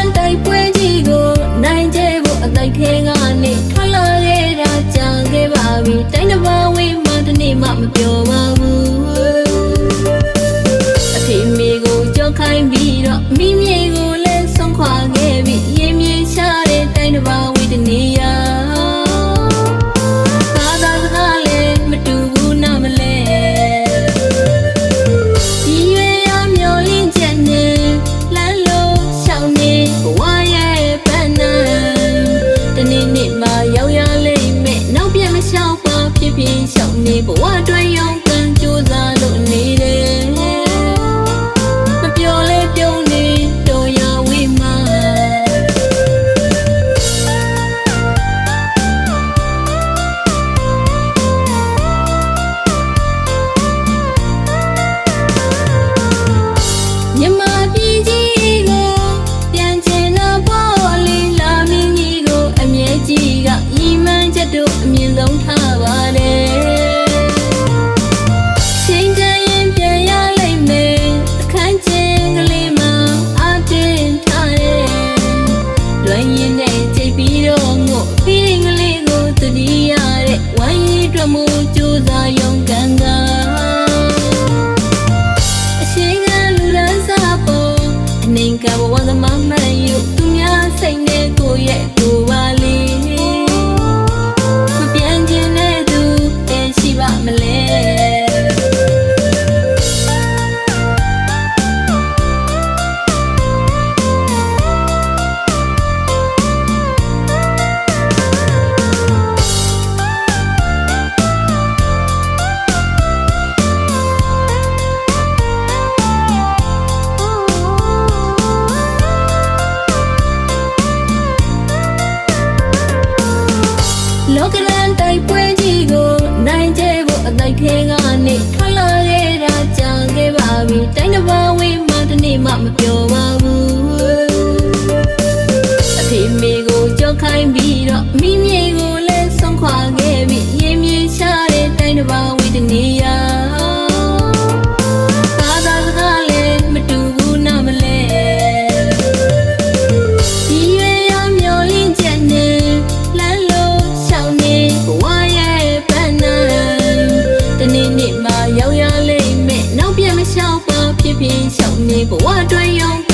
လောကရန်တိုက်ပွဲကြီးကိုနိုင်ကျဲဖို့အတိုက်ခဲကနေထွက်လာခဲ့တာကြာခဲ့ပါပြီတိုင်းတစ်ပါးဝေးမှတစ်နေ့မှမပြောပါဘူးအဖေမေကိုကြောက်ခိုင်းပြီးတော့မိမြေကိုလည်းဆုံးခွာခဲ့ပြီး ပါဖြစ်ဖြစ်ရှောင်းနေဘဝအတွက်ရောင်းကန်ကြိုးစားလို့နေတယ်မပြောလဲပြုံးနေတော်ရဝေးမှာမြမပြည်ကြီးကိုပြန်ချင်တော့ပေါ်လေးလာမင်းကြီးကိုအမြဲကြီးကဤမှန်ချက်တို့အမြင့်ဆုံးထား င်းရီအတွက်မို့ကြိုးစားရုံကန်တာအရှိကလူရန်စားပေါ်အနေကဘဝသမားမှန်ယူသူများစိတ်နဲ့ကိုယ့်ရဲ့ က်ခဲကနေထွက်လာခဲ့တာကြာခဲ့ပါပြီတိုင်းတစ်ပါးဝေးမှတစ်နေ့မှမပြောပါဘူးအဖေမေကိုကြောက်ခိုင်းပြီး က်ပါဖြစ်ဖြစ်ရှော